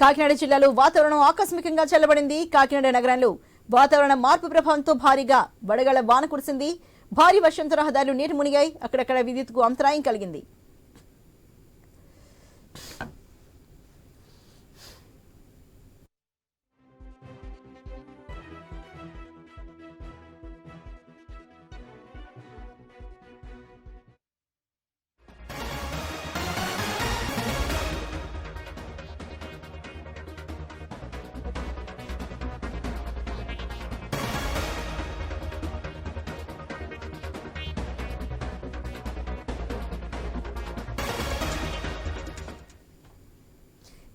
కాకినాడ జిల్లాలో వాతావరణం ఆకస్మికంగా చల్లబడింది. కాకినాడ నగరంలో వాతావరణ మార్పు ప్రభావంతో భారీగా వడగళ్ళ వాన కురిసింది. భారీ వర్షంతో రహదారులు నీటి మునిగాయి. అక్కడక్కడ విద్యుత్కు అంతరాయం కలిగింది.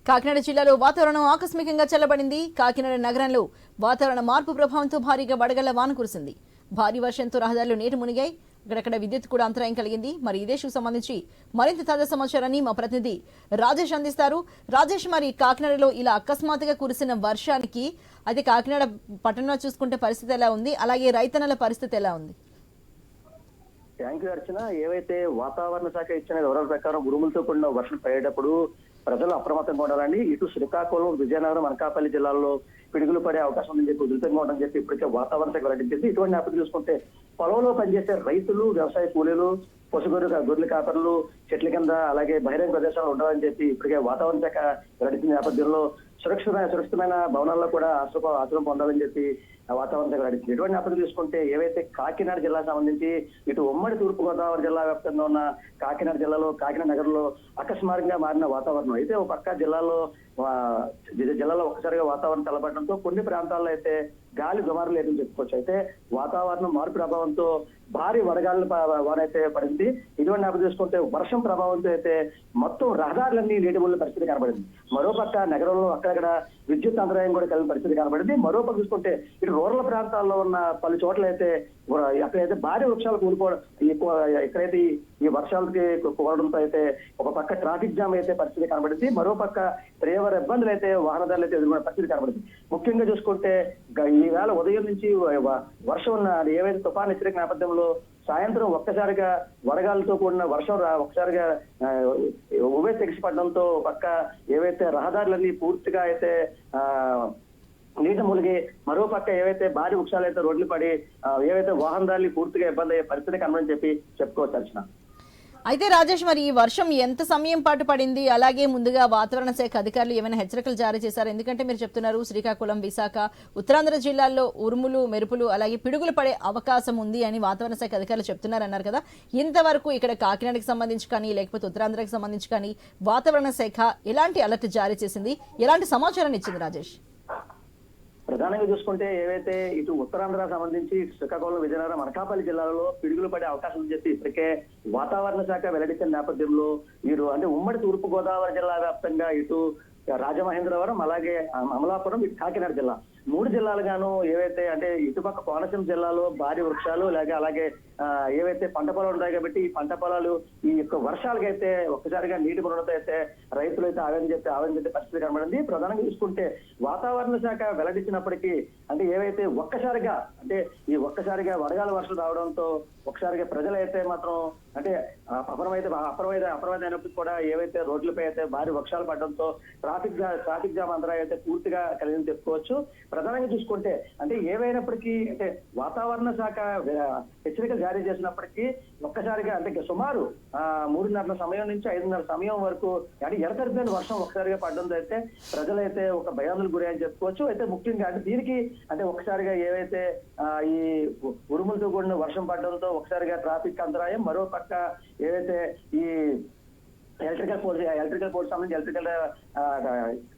కాకినాడ జిల్లాలో వాతావరణం ఆకస్మికంగా చల్లబడింది. కాకినాడ నగరంలో వాతావరణ మార్పు ప్రభావంతో భారీగా వడగళ్ళ వాన కురిసింది. భారీ వర్షంతో రహదారులు నీటి మునిగాయి. అక్కడక్కడ విద్యుత్ కూడా అంతరాయం కలిగింది. మరి ఇదే ఇష్యూకి సంబంధించి మరింత తాజా సమాచారాన్ని మా ప్రతినిధి రాజేష్ అందిస్తారు. రాజేష్ మరి కాకినాడలో ఇలా అకస్మాత్తుగా కురిసిన వర్షానికి అయితే కాకినాడ పట్టణంలో చూసుకుంటే పరిస్థితి ఎలా ఉంది? అలాగే రైతన్నల పరిస్థితి ఎలా ఉంది? Thank you Archana. ఏవైతే వాతావరణ శాఖ ఇచ్చిన వివరాల ప్రకారం ఉరుములతో కూడిన వర్షం పడేటప్పుడు ప్రజలు అప్రమత్తంగా ఉండాలండి. ఇటు శ్రీకాకుళం విజయనగరం అనకాపల్లి జిల్లాల్లో పిడుగులు పడే అవకాశం ఉందని చెప్పి ఉధృతంగా ఉందని చెప్పి ఇప్పటికే వాతావరణ శాఖ వెల్లడించింది ఇటువంటి నేపథ్యం చూసుకుంటే పొలంలో పనిచేసే రైతులు వ్యవసాయ కూలీలు పశుగొర్రె గొర్రెల కాపరులు చెట్ల కింద అలాగే బహిరంగ ప్రదేశాలు ఉండాలని చెప్పి ఇప్పటికే వాతావరణ శాఖ వెల్లడించిన నేపథ్యంలో సురక్షితమైన సురక్షితమైన భవనాల్లో కూడా ఆశ్రమ ఆశ్రమం పొందాలని చెప్పి ఆ వాతావరణ శాఖ వెల్లడించింది ఎటువంటి నేపథ్యం చూసుకుంటే ఏవైతే కాకినాడ జిల్లా సంబంధించి ఇటు ఉమ్మడి తూర్పు గోదావరి జిల్లా వ్యాప్తంగా ఉన్న కాకినాడ జిల్లాలో కాకినాడ నగరంలో అకస్మారంగా మారిన వాతావరణం. అయితే ఒక పక్క జిల్లాలో జిల్లాలో ఒక్కసారిగా వాతావరణం చల్లబడడంతో కొన్ని ప్రాంతాల్లో అయితే గాలి దుమారు లేదని చెప్పుకోవచ్చు. అయితే వాతావరణం మార్పు ప్రభావంతో భారీ వడగాళ్ళ వానైతే పడింది. ఇటువంటి నేపథ్యం చూసుకుంటే వర్షం ప్రభావంతో అయితే మొత్తం రహదారులన్నీ నీటి ముళ్ళ పరిస్థితి కనబడింది. మరోపక్క నగరంలో అక్కడక్కడ విద్యుత్ అంతరాయం కూడా కలిగిన పరిస్థితి కనబడింది. మరోపక్క చూసుకుంటే ఇటు రూరల్ ప్రాంతాల్లో ఉన్న పలు చోట్ల అయితే ఎక్కడైతే అక్కడైతే భారీ వృక్షాలు కూలిపోవడం ఎక్కువ ఎక్కడైతే ఈ- వర్షాలకి కోరడంతో అయితే ఒక పక్క ట్రాఫిక్ జామ్ అయితే పరిస్థితి కనబడింది మరో పక్క తీవ్ర ఇబ్బందులు అయితే వాహనదారులు అయితే ఎదుర్కొనే పరిస్థితి కనబడింది ముఖ్యంగా చూసుకుంటే గ- ఈవేళ ఉదయం నుంచి వర్షం ఉన్న అది ఏవైతే తుఫాన్ హెచ్చరిక నేపథ్యంలో సాయంత్రం ఒక్కసారిగా వడగాలతో కూడిన వర్షం రా ఒక్కసారిగా ఉవే ఉభయ పక్క ఏవైతే రహదారులన్నీ పూర్తిగా అయితే ఆ నీట మునిగి మరో పక్క ఏవైతే భారీ వృక్షాలు అయితే రోడ్లు పడి ఏవైతే వాహనదారులు పూర్తిగా ఇబ్బంది అయ్యే పరిస్థితి కనబడని చెప్పి చెప్పుకోవచ్చు అర్చన అయితే రాజేష్ మరి ఈ వర్షం ఎంత సమయం పాటు పడింది? అలాగే ముందుగా వాతావరణ శాఖ అధికారులు ఏమైనా హెచ్చరికలు జారీ చేశారు? ఎందుకంటే మీరు చెప్తున్నారు శ్రీకాకుళం విశాఖ ఉత్తరాంధ్ర జిల్లాల్లో ఉరుములు మెరుపులు అలాగే పిడుగులు పడే అవకాశం ఉంది అని వాతావరణ శాఖ అధికారులు చెప్తున్నారు అన్నారు కదా. ఇంతవరకు ఇక్కడ కాకినాడకి సంబంధించి కానీ లేకపోతే ఉత్తరాంధ్రకి సంబంధించి కానీ వాతావరణ శాఖ ఎలాంటి అలర్ట్ జారీ చేసింది? ఎలాంటి సమాచారాన్ని ఇచ్చింది రాజేష్? ప్రధానంగా చూసుకుంటే ఏవైతే ఇటు ఉత్తరాంధ్ర సంబంధించి శ్రీకాకుళం విజయనగరం అనకాపల్లి జిల్లాలలో పిడుగులు పడే అవకాశం చెప్పి ఇప్పటికే వాతావరణ శాఖ వెల్లడించిన నేపథ్యంలో వీరు అంటే ఉమ్మడి తూర్పు గోదావరి జిల్లా వ్యాప్తంగా ఇటు రాజమహేంద్రవరం అలాగే అమలాపురం ఇటు కాకినాడ జిల్లా. మూడు జిల్లాలుగాను ఏవైతే అంటే ఇటుపక్క కోనసీమ జిల్లాలో భారీ వృక్షాలు లేక అలాగే ఏవైతే పంట పొలాలు ఉన్నాయి కాబట్టి ఈ పంట పొలాలు ఈ యొక్క వర్షాలకైతే ఒక్కసారిగా నీటి మునడంతో అయితే రైతులు అయితే ఆవేదన చెప్తే ఆవేదన చెప్తే పరిస్థితి కనబడింది. ప్రధానంగా చూసుకుంటే వాతావరణ శాఖ వెల్లడించినప్పటికీ అంటే ఏవైతే ఒక్కసారిగా అంటే ఈ ఒక్కసారిగా వడగాల వర్షాలు రావడంతో ఒకసారిగా ప్రజలైతే మాత్రం అంటే ఆ, అప్రమైతే అప్రమైత అప్రమైత కూడా ఏవైతే రోడ్లపై అయితే భారీ వర్షాలు పడడంతో ట్రాఫిక్ జా ట్రాఫిక్ జామ్ అంతరాయం అయితే పూర్తిగా కలిగింది చెప్పుకోవచ్చు. ప్రధానంగా చూసుకుంటే అంటే ఏవైనప్పటికీ అంటే వాతావరణ శాఖ హెచ్చరికలు జారీ చేసినప్పటికీ ఒక్కసారిగా అంటే సుమారు ఆ, మూడున్నర సమయం నుంచి ఐదున్నర సమయం వరకు అంటే ఎడతెరిపోయిన వర్షం ఒకసారిగా పడడంతో అయితే ప్రజలైతే ఒక భయాందోళనకు గురి అని చెప్పుకోవచ్చు. అయితే ముఖ్యంగా అంటే దీనికి అంటే ఒకసారిగా ఏవైతే ఆ, ఈ ఉరుములతో కూడిన వర్షం పడడంతో ఒకసారిగా ట్రాఫిక్ అంతరాయం మరో పక్క ఏవైతే ఈ ఎలక్ట్రికల్ పోర్ట్ ఎలక్ట్రికల్ పోర్ట్ సంబంధించి ఎలక్ట్రికల్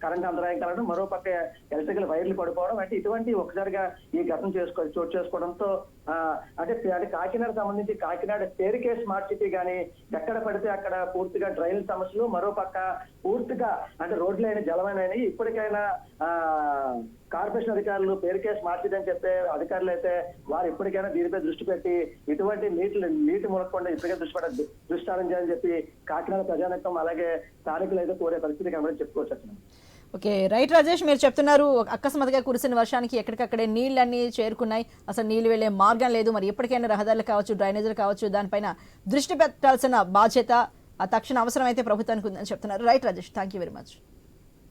కరెంట్ అంతరాయం కలగడం మరో పక్క ఎలక్ట్రికల్ వైర్లు పడిపోవడం అంటే ఇటువంటి ఒకసారిగా ఈ ఘటన చేసుకో చోటు చేసుకోవడంతో ఆ, అంటే అంటే కాకినాడ సంబంధించి కాకినాడ పేరుకే స్మార్ట్ సిటీ కానీ ఎక్కడ పడితే అక్కడ పూర్తిగా డ్రైన్ సమస్యలు మరో పక్క పూర్తిగా అంటే రోడ్లైన జలమైనవి ఇప్పటికైనా ఆ కార్పొరేషన్ అధికారులు పేరుకే స్మార్ట్ సిటీ అని చెప్పే అధికారులు అయితే వారు ఇప్పటికైనా దీనిపై దృష్టి పెట్టి ఇటువంటి నీటి నీటి మునకుండా ఇప్పటికే దృష్టి పెట్ట దృష్టి అని చెప్పి కాకినాడ ప్రజానికం అలాగే స్థానికులు అయితే కోరే పరిస్థితి కనబడి చెప్పుకోవచ్చు ఓకే రైట్ రాజేష్ మీరు చెప్తున్నారు అకస్మాత్తుగా కురిసిన వర్షానికి ఎక్కడికక్కడే నీళ్ళన్నీ చేరుకున్నాయి. అసలు నీళ్ళు వెళ్ళే మార్గం లేదు. మరి ఎప్పటికైనా రహదారులు కావచ్చు డ్రైనేజీలు కావచ్చు దానిపైన దృష్టి పెట్టాల్సిన బాధ్యత ఆ తక్షణ అవసరం అయితే ప్రభుత్వానికి ఉందని చెప్తున్నారు. Right Rajesh thank you very much